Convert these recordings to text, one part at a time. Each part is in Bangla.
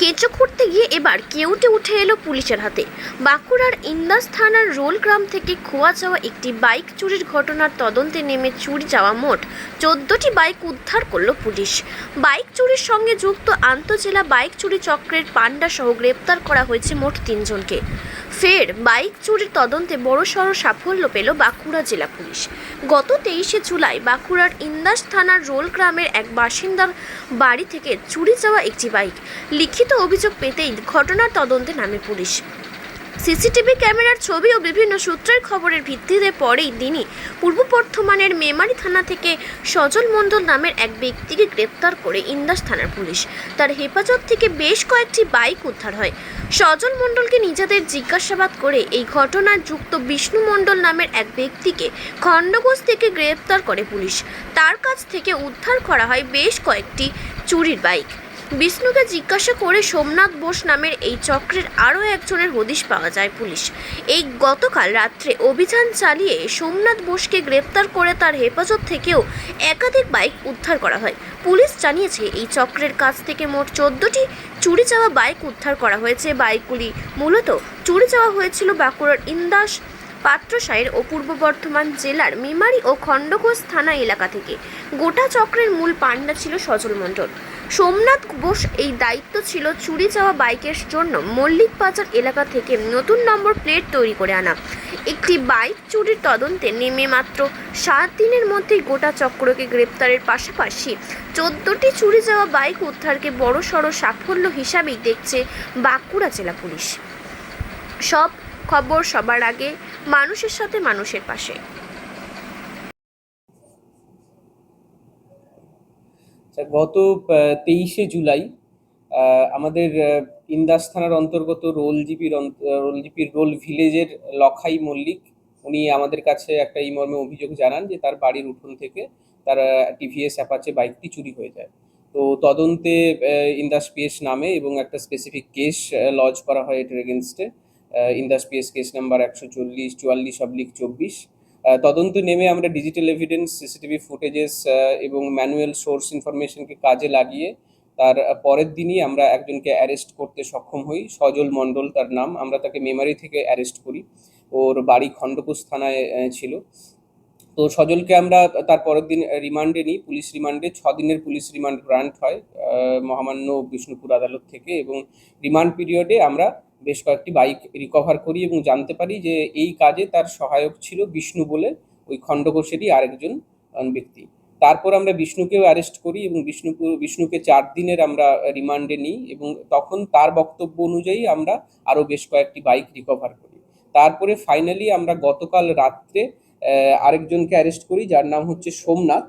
কেঁচো খুঁড়তে গিয়ে এবার কেউটে উঠে এলো পুলিশের হাতে। বাঁকুড়ার ইন্দাস থানার রোল গ্রাম থেকে খোয়া যাওয়া একটি বাইক চুরির ঘটনার তদন্তে নেমে চুরি যাওয়া মোট চোদ্দটি বাইক উদ্ধার করল পুলিশ। বাইক চুরির সঙ্গে যুক্ত আন্তজেলা বাইক চুরি চক্রের পাণ্ডা সহ গ্রেপ্তার করা হয়েছে মোট তিনজনকে। ফের বাইক চুরির তদন্তে বড়সড় সাফল্য পেল বাঁকুড়া জেলা পুলিশ। গত তেইশে জুলাই বাঁকুড়ার ইন্দাস থানার রোল গ্রামের এক বাসিন্দার বাড়ি থেকে চুরি যাওয়া একটি বাইক লিখিত অভিযোগ পেতেই ঘটনার তদন্তে নামে পুলিশ। সিসিটিভি ক্যামেরার ছবি ও বিভিন্ন সূত্রের খবরের ভিত্তিতে পরেই দিনই পূর্ব বর্ধমানের মেমারি থানা থেকে সজল মণ্ডল নামের এক ব্যক্তিকে গ্রেপ্তার করে ইন্দাস থানার পুলিশ। তার হেফাজত থেকে বেশ কয়েকটি বাইক উদ্ধার হয়। সজল মণ্ডলকে নিজেদের জিজ্ঞাসাবাদ করে এই ঘটনায় যুক্ত বিষ্ণু মণ্ডল নামের এক ব্যক্তিকে খণ্ডঘোষ থেকে গ্রেপ্তার করে পুলিশ। তার কাছ থেকে উদ্ধার করা হয় বেশ কয়েকটি চুরির বাইক। বিষ্ণুকে জিজ্ঞাসা করে সোমনাথ বোস নামের এই চক্রের আরও একজনের হদিশ পাওয়া যায় পুলিশ। এই গতকাল রাত্রে অভিযান চালিয়ে সোমনাথ বোসকে গ্রেপ্তার করে তার হেফাজত থেকেও একাধিক বাইক উদ্ধার করা হয়। পুলিশ জানিয়েছে, এই চক্রের কাছ থেকে মোট চোদ্দটি চুরি যাওয়া বাইক উদ্ধার করা হয়েছে। বাইকগুলি মূলত চুরি যাওয়া হয়েছিল বাঁকুড়ার ইন্দাস পাত্রসায়ের ও পূর্ব বর্ধমান জেলার মেমারি ও খণ্ডঘোষ থানা এলাকা থেকে। গোটা চক্রের মূল পাণ্ডা ছিল সজল মণ্ডল। সোমনাথ বোস এই দায়িত্ব ছিল চুরি যাওয়া বাইকের জন্য মল্লিক বাজার এলাকা থেকে নতুন নম্বর প্লেট তৈরি করে আনা। একটি বাইক চুরির তদন্তে নেমে মাত্র সাত দিনের মধ্যেই গোটা চক্রকে গ্রেপ্তারের পাশাপাশি চোদ্দটি চুরি যাওয়া বাইক উদ্ধারকে বড় সড় সাফল্য হিসাবেই দেখছে বাঁকুড়া জেলা পুলিশ। সব খবর সবার আগে মানুষের সাথে মানুষের পাশে। গত তেইশে জুলাই আমাদের ইন্দাস থানার অন্তর্গত রোলজিপির রোলজিপির রোল ভিলেজের লখাই মল্লিক, উনি আমাদের কাছে একটা এই মর্মে অভিযোগ জানান যে তার বাড়ির উঠোন থেকে তার টিভিএস অ্যাপাচে বাইকটি চুরি হয়ে যায়। তো তদন্তে ইন্দাস পিএস নামে এবং একটা স্পেসিফিক কেস লজ করা হয় এটার এগেনস্টে ইন্দাস পিএস কেস নাম্বার একশো চল্লিশ, চুয়াল্লিশ অব্লিক চব্বিশ। তদন্ত নেমে আমরা ডিজিটাল এভিডেন্স সিসিটিভি ফুটেজেস এবং ম্যানুয়াল সোর্স ইনফরমেশনকে কাজে লাগিয়ে তার পরের দিনই আমরা একজনকে অ্যারেস্ট করতে সক্ষম হই। সজল মণ্ডল তার নাম, আমরা তাকে মেমারি থেকে অ্যারেস্ট করি। ওর বাড়ি খণ্ডকোষ থানায় ছিল। তো সজলকে আমরা তার পরের দিন রিমান্ডে নিই। পুলিশ রিমান্ডে ছ দিনের পুলিশ রিমান্ড গ্রান্ট হয় মহামান্য বিষ্ণুপুর আদালত থেকে। এবং রিমান্ড পিরিয়ডে আমরা বেশ কয়েকটি বাইক রিকভার করি এবং জানতে পারি যে এই কাজে তার সহায়ক ছিল বিষ্ণু বলে ওই খণ্ডঘোষেরই আরেকজন ব্যক্তি। তারপর আমরা বিষ্ণুকেও অ্যারেস্ট করি এবং বিষ্ণুপুর বিষ্ণুকে চার দিনের আমরা রিমান্ডে নিই এবং তখন তার বক্তব্য অনুযায়ী আমরা আরও বেশ কয়েকটি বাইক রিকভার করি। তারপরে ফাইনালি আমরা গতকাল রাত্রে আরেকজনকে অ্যারেস্ট করি, যার নাম হচ্ছে সোমনাথ।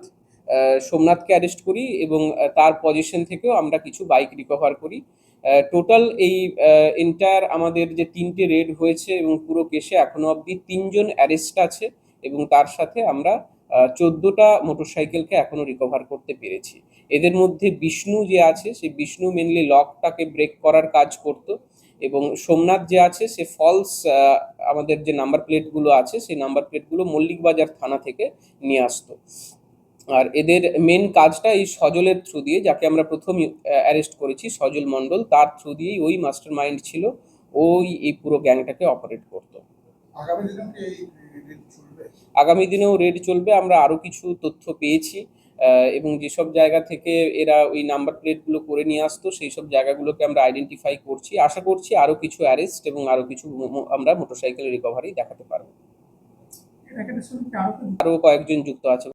সোমনাথকে অ্যারেস্ট করি এবং তার পজিশন থেকেও আমরা কিছু বাইক রিকভার করি। টোটাল এই এন্টায়ার আমাদের যে তিনটে রেড হয়েছে এবং পুরো কেসে এখনও অবধি তিনজন অ্যারেস্ট আছে এবং তার সাথে আমরা চোদ্দোটা মোটরসাইকেলকে এখনও রিকভার করতে পেরেছি। এদের মধ্যে বিষ্ণু যে আছে, সে বিষ্ণু মেনলি লকটাকে ব্রেক করার কাজ করতো এবং সোমনাথ যে আছে, সে ফলস আমাদের যে নাম্বার প্লেটগুলো আছে, সেই নাম্বার প্লেটগুলো মল্লিকবাজার থানা থেকে নিয়ে আসতো। আর এদের মেন কাজটা এই সজলের থ্রু দিয়ে যাকে আমরা প্রথম অ্যারেস্ট করেছি সজল মণ্ডল তার থ্রু দিয়েই ওই মাস্টার মাইন্ড ছিল ওই এই পুরো গ্যাংটাকে অপারেট করতো। আগামী দিনেও রেড চলবে? আমরা আরও কিছু তথ্য পেয়েছি এবং যেসব জায়গা থেকে এরা ওই নাম্বার প্লেটগুলো করে নিয়ে আসতো সেই সব জায়গাগুলোকে আমরা আইডেন্টিফাই করছি। আশা করছি আরও কিছু অ্যারেস্ট এবং আরও কিছু আমরা মোটরসাইকেল রিকভারি দেখাতে পারব। এটাকে সঙ্গে আরও আরও কয়েকজন যুক্ত আছে।